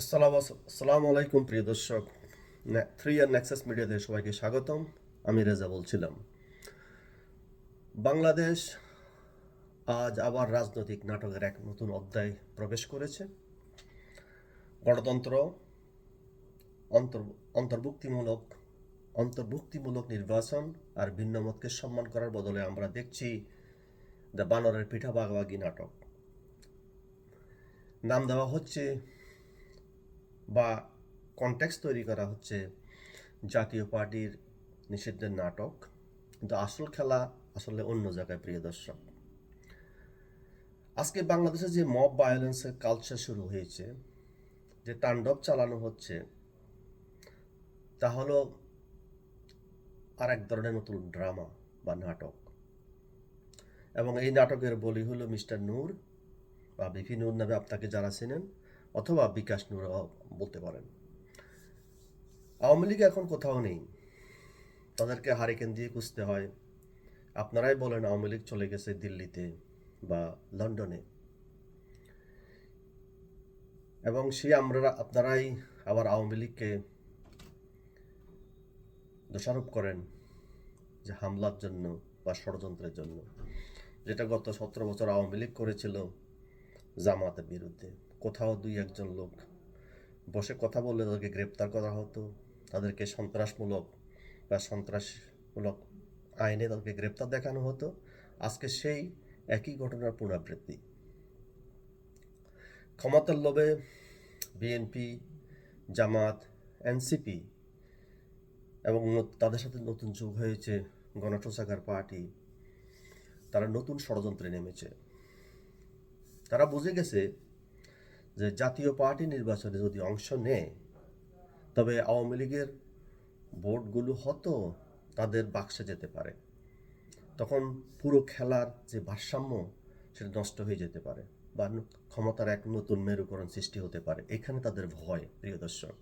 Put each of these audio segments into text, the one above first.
আসসালামু আসসালামু আলাইকুম প্রিয় দর্শক। থ্রি ইয়ার নেক্সাস মিডিয়াতে সবাইকে স্বাগতম। আমি রেজা বলছিলাম। বাংলাদেশ আজ আবার রাজনৈতিক নাটকের এক নতুন অধ্যায় প্রবেশ করেছে। গণতন্ত্র অন্তর, অন্তর্ভুক্তিমূলক অন্তর্ভুক্তিমূলক নির্বাচন আর ভিন্ন মতকে সম্মান করার বদলে আমরা দেখছি দ্য বানরের পিঠা বাগবাগি নাটক। নাম দেওয়া হচ্ছে বা কন্টেক্স তৈরি করা হচ্ছে জাতীয় পার্টির নিষিদ্ধের নাটক। কিন্তু আসল খেলা আসলে অন্য জায়গায়, প্রিয় দর্শক। আজকে বাংলাদেশে যে মব ভায়োলেন্সের কালচার শুরু হয়েছে, যে তাণ্ডব চালানো হচ্ছে, তা হলো আর এক ধরনের নতুন ড্রামা বা নাটক। এবং এই নাটকের বলি হলো মিস্টার নূর বা বিপি নূর নামে আপনাকে যারা চেনেন অথবা বিকাশ নূর বলতে পারেন। আওয়ামী লীগ এখন কোথাও নেই। তাদেরকে হারিকেন দিয়ে খুঁজতে হয়। আপনারাই বলেন আওয়ামী লীগ চলে গেছে দিল্লিতে বা লন্ডনে। এবং সে আমরা আপনারাই আবার আওয়ামী লীগকে দোষারোপ করেন যে হামলার জন্য বা ষড়যন্ত্রের জন্য। যেটা গত সতেরো বছর আওয়ামী লীগ করেছিল জামাতের বিরুদ্ধে। কোথাও দুই একজন লোক বসে কথা বললে তাদেরকে গ্রেপ্তার করা হতো, তাদেরকে সন্ত্রাসমূলক বা সন্ত্রাসমূলক আইনে তাদেরকে গ্রেপ্তার দেখানো হতো। আজকে সেই একই ঘটনার পুনরাবৃত্তি। ক্ষমতার লোভে বিএনপি, জামাত, এনসিপি এবং তাদের সাথে নতুন যোগ হয়েছে গণঠোসাকার পার্টি, তারা নতুন ষড়যন্ত্রে নেমেছে। তারা বুঝে গেছে যে জাতীয় পার্টি নির্বাচনে যদি অংশ নেয়, তবে আওয়ামী লীগের ভোটগুলো হতো তাদের বাক্সে যেতে পারে। তখন পুরো খেলার যে ভারসাম্য, সেটা নষ্ট হয়ে যেতে পারে বা ক্ষমতার এক নতুন মেরুকরণ সৃষ্টি হতে পারে। এখানে তাদের ভয়, প্রিয় দর্শক।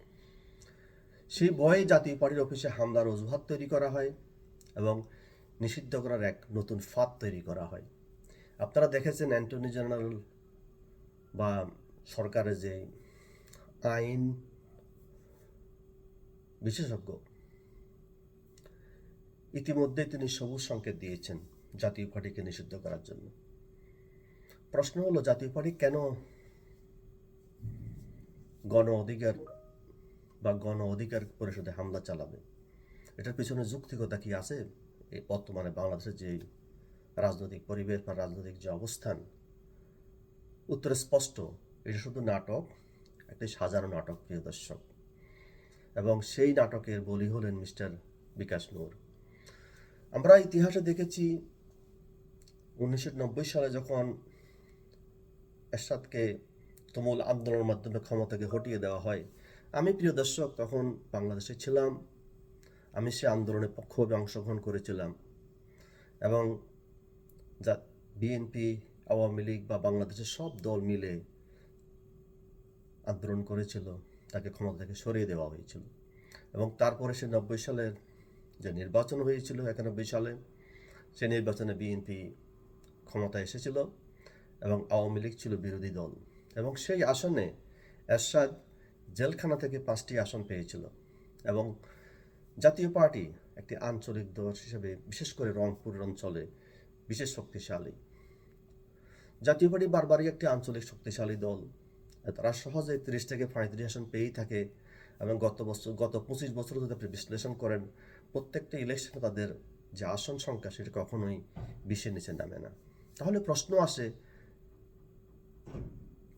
সেই ভয়ে জাতীয় পার্টির অফিসে হামলার অজুহাত তৈরি করা হয় এবং নিষিদ্ধ করার এক নতুন ফাঁদ তৈরি করা হয়। আপনারা দেখেছেন অ্যান্টনি জেনারেল বা সরকারের যে আইন বিশেষজ্ঞ ইতিমধ্যে তিনি সবুজ সংকেত দিয়েছেন জাতীয় পার্টিকে নিষিদ্ধ করার জন্য। প্রশ্ন হলো, জাতীয় পার্টি কেন গণ অধিকার বা গণ অধিকার পরিষদে হামলা চালাবে? এটার পিছনে যুক্তিকতা কি আছে? এই বর্তমানে বাংলাদেশের যে রাজনৈতিক পরিবেশ বা রাজনৈতিক যে অবস্থান, উত্তরে স্পষ্ট এটা শুধু নাটক, একটি সাজানো নাটক, প্রিয় দর্শক। এবং সেই নাটকের বলি হলেন মিস্টার বিকাশ নূর। আমরা ইতিহাসে দেখেছি উনিশশো নব্বই সালে যখন এরশাদকে তুমুল আন্দোলনের মাধ্যমে ক্ষমতাকে হটিয়ে দেওয়া হয়, আমি প্রিয় দর্শক তখন বাংলাদেশে ছিলাম। আমি সে আন্দোলনে পক্ষভাবে অংশগ্রহণ করেছিলাম। এবং যা বিএনপি, আওয়ামী লীগ বা বাংলাদেশের সব দল মিলে আন্দোলন করেছিল, তাকে ক্ষমতা থেকে সরিয়ে দেওয়া হয়েছিল। এবং তারপরে সে নব্বই সালের যে নির্বাচন হয়েছিল, একানব্বই সালে, সে নির্বাচনে বিএনপি ক্ষমতায় এসেছিল এবং আওয়ামী লীগ ছিল বিরোধী দল। এবং সেই আসনে এরশাদ জেলখানা থেকে পাঁচটি আসন পেয়েছিল এবং জাতীয় পার্টি একটি আঞ্চলিক দল হিসেবে, বিশেষ করে রংপুর অঞ্চলে, বিশেষ শক্তিশালী। জাতীয় পার্টি বারবারই একটি আঞ্চলিক শক্তিশালী দল। তারা সহজে তিরিশ থেকে পঁয়ত্রিশ আসন পেয়েই থাকে এবং গত বছর, গত পঁচিশ বছর যদি আপনি বিশ্লেষণ করেন, প্রত্যেকটা ইলেকশনে তাদের যে আসন সংখ্যা সেটা কখনোই বিশের নিচে নামে না। তাহলে প্রশ্ন আসে,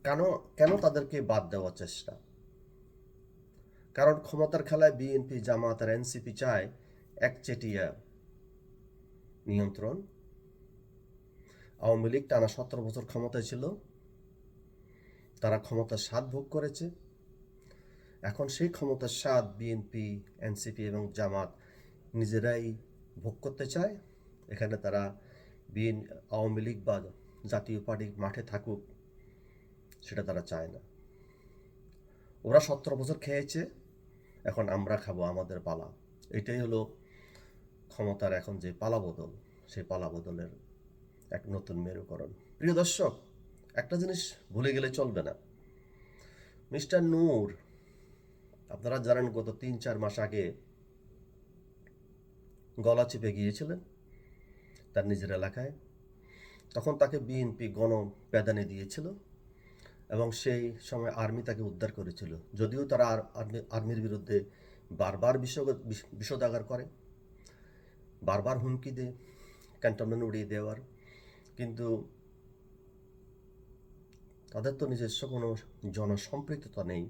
কেন কেন তাদেরকে বাদ দেওয়ার চেষ্টা? কারণ ক্ষমতার খেলায় বিএনপি জামাত আর এনসিপি চায় একচেটিয়া নিয়ন্ত্রণ। আওয়ামী লীগ টানা সতেরো বছর ক্ষমতায় ছিল। তারা ক্ষমতার স্বাদ ভোগ করেছে। এখন সেই ক্ষমতার স্বাদ বিএনপি এনসিপি এবং জামাত নিজেরাই ভোগ করতে চায়। এখানে তারা বিএন, আওয়ামী লীগ বা জাতীয় পার্টি মাঠে থাকুক, সেটা তারা চায় না। ওরা সতেরো বছর খেয়েছে, এখন আমরা খাব আমাদের পালা। এটাই হলো ক্ষমতার এখন যে পালা বদল সেই পালা বদলের এক নতুন মেরুকরণ। প্রিয় দর্শক একটা জিনিস ভুলে গেলে চলবে না। মিস্টার নূর, আপনারা জানেন গত তিন চার মাস আগে গলা চেপে গিয়েছিলেন তার নিজের এলাকায়। তখন তাকে বিএনপি গণ প্যাদানি দিয়েছিল এবং সেই সময় আর্মি তাকে উদ্ধার করেছিল। যদিও তারা আর আর্মি- আর্মির বিরুদ্ধে বারবার বিষোদাগার করে, বারবার হুমকি দেয়, ক্যান্টনমেন্ট উড়িয়ে দেওয়ার। কিন্তু তাদের তো নিজস্ব কোনো জনসম্পৃক্ততা নেই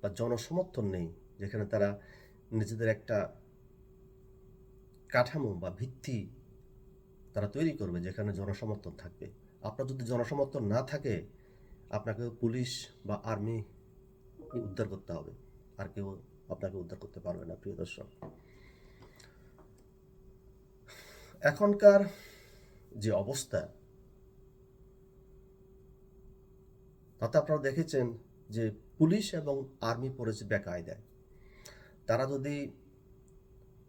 বা জনসমর্থন নেই, যেখানে তারা নিজেদের একটা কাঠামো বা ভিত্তি তারা তৈরি করবে যেখানে জনসমর্থন থাকবে। আপনার যদি জনসমর্থন না থাকে আপনাকে পুলিশ বা আর্মি উদ্ধার করতে হবে। আর কেউ আপনাকে উদ্ধার করতে পারবে না, প্রিয় দর্শক। এখনকার যে অবস্থা তাতে আপনারা দেখেছেন যে পুলিশ এবং আর্মি পড়েছে বেকায়দায়। তারা যদি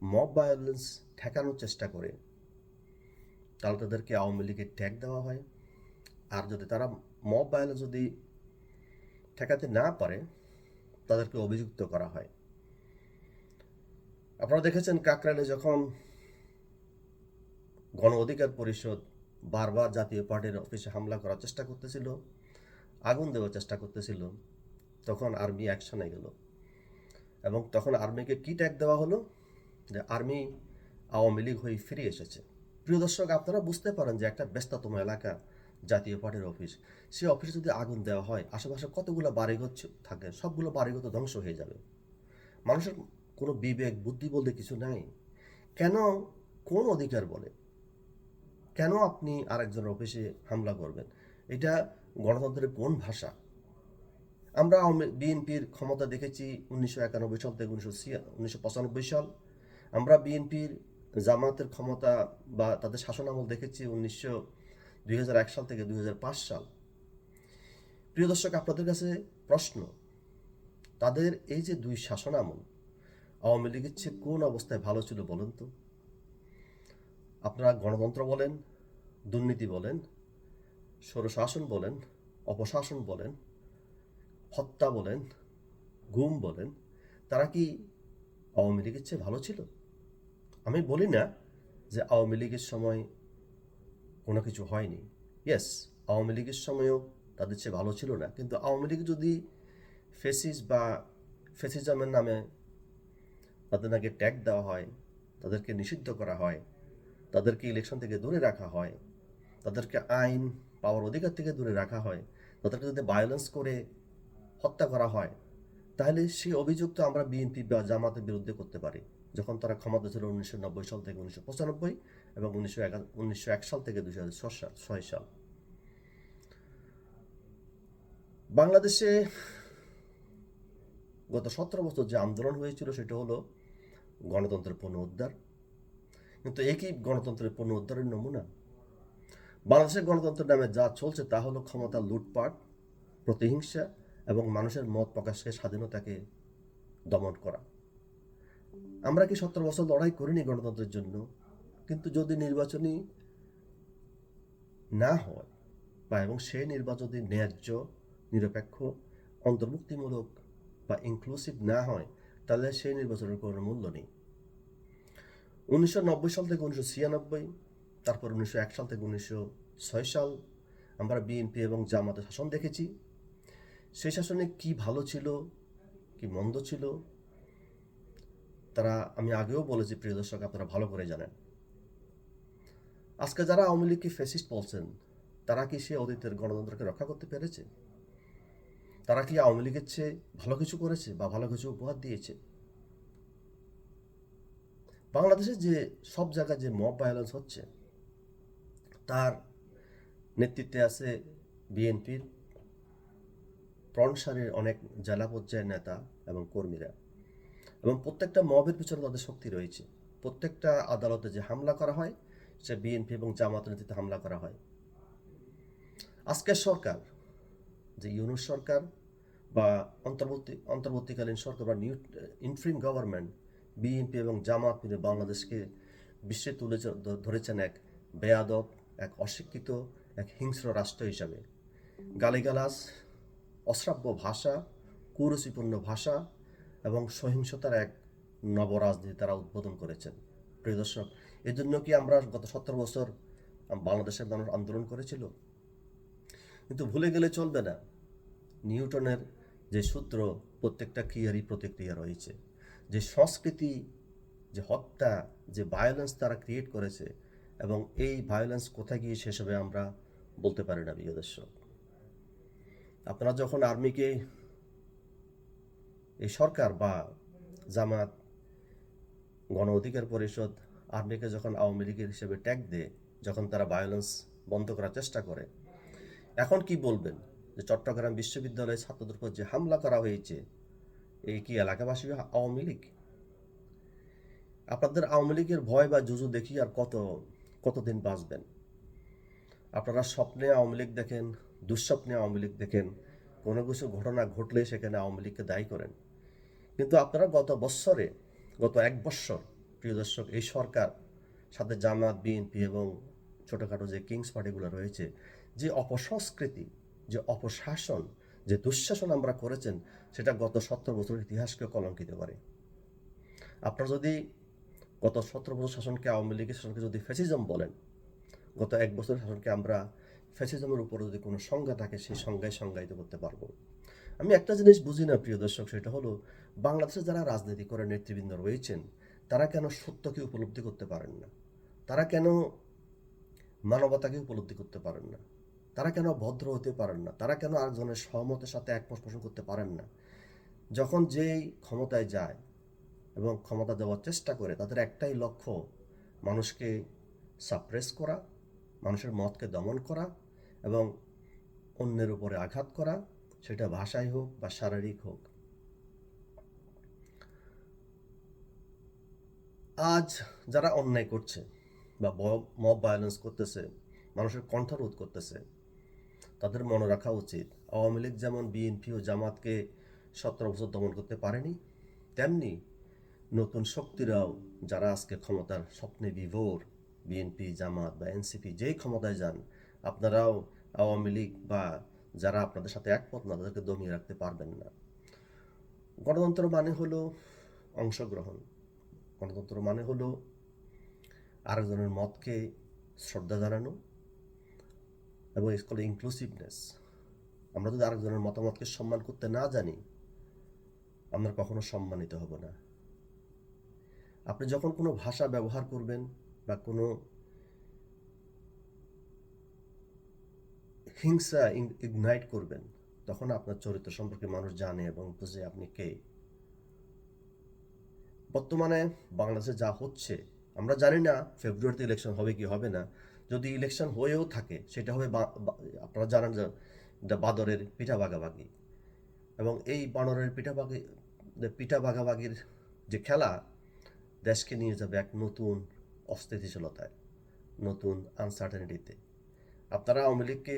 মব ভায়োলেন্স ঠেকানোর চেষ্টা করে, তাহলে তাদেরকে আওয়ামী লীগের ট্যাগ দেওয়া হয়। আর যদি তারা মব ভায়োলেন্স যদি ঠেকাতে না পারে, তাদেরকে অভিযুক্ত করা হয়। আপনারা দেখেছেন কাকরাইলে যখন গণ অধিকার পরিষদ বারবার জাতীয় পার্টির অফিসে হামলা করার চেষ্টা করতেছিল আগুন দেওয়ার চেষ্টা করতেছিল, তখন আর্মি অ্যাকশনে গেল। এবং তখন আর্মিকে কি ট্যাগ দেওয়া হলো? যে আর্মি আওয়ামী লীগ হয়ে ফিরে এসেছে। প্রিয় দর্শক, আপনারা বুঝতে পারেন যে একটা ব্যস্ততম এলাকা, জাতীয় পার্টির অফিস সেই অফিসে যদি আগুন দেওয়া হয়, আশেপাশে কতগুলো বাড়িঘর থাকে, সবগুলো বাড়িঘর তো ধ্বংস হয়ে যাবে। মানুষের কোনো বিবেক, বুদ্ধি বলতে কিছু নাই। কেন কোন অধিকার বলে? কেন আপনি আরেকজনের অফিসে হামলা করবেন? এটা গণতন্ত্রের কোন ভাষা? আমরা বিএনপির ক্ষমতা দেখেছি উনিশশো একানব্বই সাল থেকে উনিশশো উনিশশো পঁচানব্বই সাল। আমরা বিএনপির জামাতের ক্ষমতা বা তাদের শাসনামল দেখেছি উনিশশো দুই এক সাল থেকে দুই হাজার পাঁচ সাল। প্রিয় দর্শক, আপনাদের কাছে প্রশ্ন, তাদের এই যে দুই শাসনামল আওয়ামী লীগের চেয়ে কোন অবস্থায় ভালো ছিল বলুন তো? আপনারা গণতন্ত্র বলেন, দুর্নীতি বলেন স্বরশাসন বলেন, অপশাসন বলেন, হত্যা বলেন, গুম বলেন, তারা কি আওয়ামী লীগের চেয়ে ভালো ছিল? আমি বলি না যে আওয়ামী লীগের সময় কোনো কিছু হয়নি। ইয়েস আওয়ামী লীগের সময়ও তাদের চেয়ে ভালো ছিল না। কিন্তু আওয়ামী লীগ যদি ফেসিস বা ফেসিজমের নামে তাদের নাকি ট্যাগ দেওয়া হয়, তাদেরকে নিষিদ্ধ করা হয়, তাদেরকে ইলেকশন থেকে দূরে রাখা হয়, তাদেরকে আইন পাওয়ার অধিকার থেকে দূরে রাখা হয় তাদেরকে যদি ভায়োলেন্স করে হত্যা করা হয়, তাহলে সেই অভিযোগ তো আমরা বিএনপি বা জামাতের বিরুদ্ধে করতে পারি। যখন তারা ক্ষমতা ছিল উনিশশো নব্বই সাল থেকে উনিশশো পঁচানব্বই এবং উনিশশো উনিশশো এক সাল থেকে দুই হাজার ছয় সাল। বাংলাদেশে গত সতেরো বছর যে আন্দোলন হয়েছিল সেটা হলো গণতন্ত্রের পুনরুদ্ধার। কিন্তু একই গণতন্ত্রের পুনরুদ্ধারের নমুনা বাংলাদেশের গণতন্ত্রের নামে যা চলছে তা হলো ক্ষমতা লুটপাট, প্রতিহিংসা এবং মানুষের মত প্রকাশকে, স্বাধীনতাকে দমন করা। আমরা কি সতেরো বছর লড়াই করিনি গণতন্ত্রের জন্য? কিন্তু যদি নির্বাচনী না হয় বা এবং সেই নির্বাচন ন্যায্য, নিরপেক্ষ, অন্তর্ভুক্তিমূলক বা ইনক্লুসিভ না হয়, তাহলে সেই নির্বাচনের কোনো মূল্য নেই। উনিশশো নব্বই সাল থেকে উনিশশো ছিয়ানব্বই তারপর উনিশশো এক সাল থেকে উনিশশো ছয় সাল আমরা বিএনপি এবং জামাতের শাসন দেখেছি। সেই শাসনে কি ভালো ছিল, কি মন্দ ছিল, তারা আমি আগেও বলেছি, প্রিয় দর্শক, আপনারা ভালো করে জানেন। আজকে যারা আওয়ামী লীগকে ফেসিস্ট বলছেন, তারা কি সে অতীতের গণতন্ত্রকে রক্ষা করতে পেরেছে? তারা কি আওয়ামী লীগের চেয়ে ভালো কিছু করেছে বা ভালো কিছু উপহার দিয়েছে? বাংলাদেশে যে সব জায়গায় যে মব ভায়োলেন্স হচ্ছে তার নেতৃত্বে আছে বিএনপির প্রণসারের অনেক জেলা পর্যায়ের নেতা এবং কর্মীরা। এবং প্রত্যেকটা মবের পিছনে তাদের শক্তি রয়েছে। প্রত্যেকটা আদালতে যে হামলা করা হয়, সে বিএনপি এবং জামাত নেতৃত্বে হামলা করা হয়। আজকের সরকার, যে ইউনুস সরকার বা অন্তর্বর্তী, অন্তর্বর্তীকালীন সরকার বা নিউ ইন্ট্রিম গভর্নমেন্ট, বিএনপি এবং জামাত মিলে বাংলাদেশকে বিশ্বে তুলে ধরেছেন এক বেয়াদব এক অশিক্ষিত, এক হিংস্র রাষ্ট্র হিসাবে। গালিগালাজ, অশ্রাব্য ভাষা, কুরুচিপূর্ণ ভাষা এবং সহিংসতার এক নবরাজনীতি তারা উদ্বোধন করেছেন। প্রিয় দর্শক এই জন্য কি আমরা গত সত্তর বছর বাংলাদেশের মানুষ আন্দোলন করেছিল? কিন্তু ভুলে গেলে চলবে না। নিউটনের যে সূত্র প্রত্যেকটা ক্রিয়ারই প্রতিক্রিয়া রয়েছে। যে সংস্কৃতি, যে হত্যা, যে ভায়োলেন্স তারা ক্রিয়েট করেছে এবং এই ভায়োলেন্স কোথায় গিয়ে শেষ হবে আমরা বলতে পারি না, প্রিয় দর্শক। আপনারা যখন আর্মিকে এই সরকার বা জামাত, গণ অধিকার পরিষদ আর্মিকে যখন আওয়ামী লীগের হিসেবে ট্যাগ দেয়, যখন তারা ভায়োলেন্স বন্ধ করার চেষ্টা করে, এখন কি বলবেন যে চট্টগ্রাম বিশ্ববিদ্যালয়ে ছাত্রদের উপর যে হামলা করা হয়েছে এই কি এলাকাবাসী আওয়ামী লীগ? আপনাদের আওয়ামী লীগের ভয় বা জুজু দেখি আর কত কতদিন বাঁচবেন? আপনারা স্বপ্নে আওয়ামী লীগ দেখেন, দুঃস্বপ্নে আওয়ামী লীগ দেখেন, কোনো কিছু ঘটনা ঘটলে সেখানে আওয়ামী লীগকে দায়ী করেন। কিন্তু আপনারা গত বৎসরে, গত এক বৎসর, প্রিয় দর্শক, এই সরকার, সাথে জামাত, বিএনপি এবং ছোটোখাটো যে কিংস পার্টিগুলো রয়েছে, যে অপসংস্কৃতি, যে অপশাসন, যে দুঃশাসন আমরা করেছেন, সেটা গত সত্তর বছরের ইতিহাসকে কলঙ্কিত করে। আপনারা যদি গত সতেরো বছর শাসনকে আওয়ামী লীগের শাসনকে যদি ফ্যাসিজম বলেন, গত এক বছরের শাসনকে আমরা ফ্যাসিজমের উপরে যদি কোনো সংজ্ঞা থাকে, সেই সংজ্ঞায় সংজ্ঞায়িত করতে পারব। আমি একটা জিনিস বুঝি না, প্রিয় দর্শক, সেটা হলো বাংলাদেশে যারা রাজনীতি করে, নেতৃবৃন্দ রয়েছেন, তারা কেন সত্যকে উপলব্ধি করতে পারেন না? তারা কেন মানবতাকে উপলব্ধি করতে পারেন না? তারা কেন ভদ্র হতে পারেন না? তারা কেন আরেকজনের সহমতের সাথে একমত পোষণ করতে পারেন না? যখন যেই ক্ষমতায় যায় এবং ক্ষমতা দেওয়ার চেষ্টা করে, তাদের একটাই লক্ষ্য, মানুষকে সাপ্রেস করা, মানুষের মতকে দমন করা এবং অন্যের উপরে আঘাত করা, সেটা ভাষাই হোক বা শারীরিক হোক। আজ যারা অন্যায় করছে বা মব ভায়োলেন্স করতেছে, মানুষের কণ্ঠরোধ করতেছে, তাদের মনে রাখা উচিত, আওয়ামী লীগ যেমন বিএনপি ও জামাতকে সতেরো বছর দমন করতে পারেনি, তেমনি নতুন শক্তিরাও যারা আজকে ক্ষমতার স্বপ্নে বিভোর বিএনপি জামাত বা এনসিপি যেই ক্ষমতায় যান, আপনারাও আওয়ামী লীগ বা যারা আপনাদের সাথে একমত না, তাদেরকে দমিয়ে রাখতে পারবেন না। গণতন্ত্র মানে হলো অংশগ্রহণ। গণতন্ত্র মানে হলো আরেকজনের মতকে শ্রদ্ধা জানানো এবং স্কুলে ইনক্লুসিভনেস আমরা যদি আরেকজনের মতামতকে সম্মান করতে না জানি, আমরা কখনো সম্মানিত হব না। আপনি যখন কোনো ভাষা ব্যবহার করবেন বা কোনো হিংসা ইগনাইট করবেন, তখন আপনার চরিত্র সম্পর্কে মানুষ জানে এবং বুঝে আপনি কে। বর্তমানে বাংলাদেশে যা হচ্ছে, আমরা জানি না ফেব্রুয়ারিতে ইলেকশন হবে কি হবে না। যদি ইলেকশন হয়েও থাকে, সেটা হবে আপনারা জানেন যে বাদরের পিঠা ভাগাভাগি। এবং এই বানরের পিঠা ভাগি, পিঠা ভাগাভাগির যে খেলা দেশকে নিয়ে যাবে এক নতুন অস্থিতিশীলতায়, নতুন আনসার্টেনিটিতে আপনারা আওয়ামী লীগকে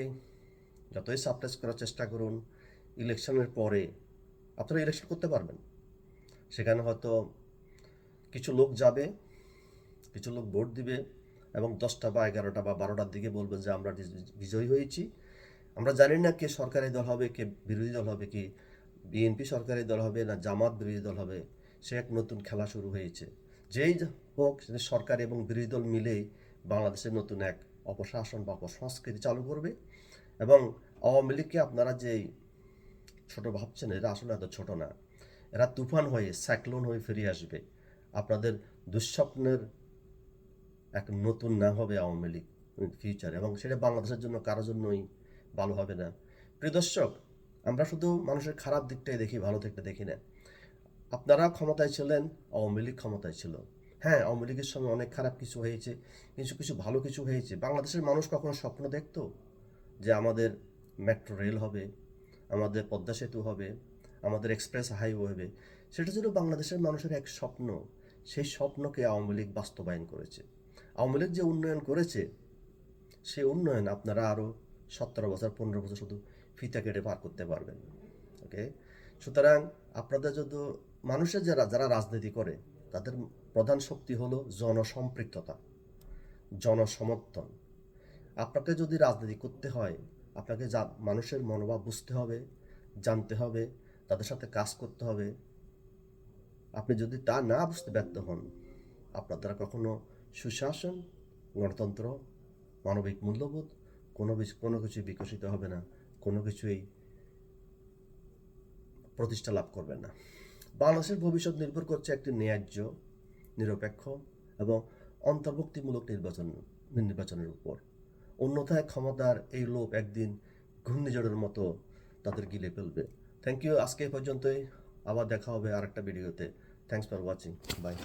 যতই সাপ্রেস করার চেষ্টা করুন ইলেকশনের পরে আপনারা ইলেকশন করতে পারবেন। সেখানে হয়তো কিছু লোক যাবে, কিছু লোক ভোট দিবে এবং দশটা বা এগারোটা বা বারোটার দিকে বলবে যে আমরা বিজয়ী হয়েছি। আমরা জানি না কে সরকারি দল হবে, কে বিরোধী দল হবে, কি বিএনপি সরকারি দল হবে না জামাত বিরোধী দল হবে। সে এক নতুন খেলা শুরু হয়েছে। যেই হোক সরকার এবং বিরোধী দল মিলেই বাংলাদেশের নতুন এক অপশাসন বা অপসংস্কৃতি চালু করবে এবং আওয়ামী লীগকে আপনারা যেই ছোট ভাবছেন, এরা আসলে এত ছোট না। এরা তুফান হয়ে, সাইক্লোন হয়ে ফিরে আসবে। আপনাদের দুঃস্বপ্নের এক নতুন না হবে আওয়ামী লীগ ফিউচার এবং সেটা বাংলাদেশের জন্য কারও জন্যই ভালো হবে না। প্রিয় দর্শক, আমরা শুধু মানুষের খারাপ দিকটাই দেখি, ভালো দিকটা দেখি না। আপনারা ক্ষমতায় ছিলেন, আওয়ামী লীগ ক্ষমতায় ছিল। হ্যাঁ আওয়ামী লীগের সময় অনেক খারাপ কিছু হয়েছে, কিছু কিছু ভালো কিছু হয়েছে। বাংলাদেশের মানুষ কখনো স্বপ্ন দেখতো যে আমাদের মেট্রো রেল হবে, আমাদের পদ্মা সেতু হবে, আমাদের এক্সপ্রেস হাইওয়ে হবে। সেটা ছিল বাংলাদেশের মানুষের এক স্বপ্ন। সেই স্বপ্নকে আওয়ামী লীগ বাস্তবায়ন করেছে। আওয়ামী লীগ যে উন্নয়ন করেছে সেই উন্নয়ন আপনারা আরও সতেরো বছর, পনেরো বছর শুধু ফিতা কেটে পার করতে পারবেন। ওকে সুতরাং আপনাদের যদি মানুষের যারা যারা রাজনীতি করে, তাদের প্রধান শক্তি হলো জনসম্পৃক্ততা, জনসমর্থন। আপনাকে যদি রাজনীতি করতে হয়, আপনাকে যা, মানুষের মনোভাব বুঝতে হবে, জানতে হবে, তাদের সাথে কাজ করতে হবে। আপনি যদি তা না বুঝতে ব্যর্থ হন, আপনার দ্বারা কখনো সুশাসন, গণতন্ত্র, মানবিক মূল্যবোধ কোনো কোনো কিছুই বিকশিত হবে না, কোনো কিছুই প্রতিষ্ঠা লাভ করবে না। বাংলাদেশের ভবিষ্যৎ নির্ভর করছে একটি ন্যায্য, নিরপেক্ষ এবং অন্তর্ভুক্তিমূলক নির্বাচন, নির্বাচনের উপর। অন্যথায় ক্ষমতার এই লোভ একদিন ঘূর্ণিঝড়ের মতো তাদের গিলে ফেলবে। থ্যাংক ইউ আজকে এই পর্যন্তই। আবার দেখা হবে আরেকটা ভিডিওতে। Thanks for watching by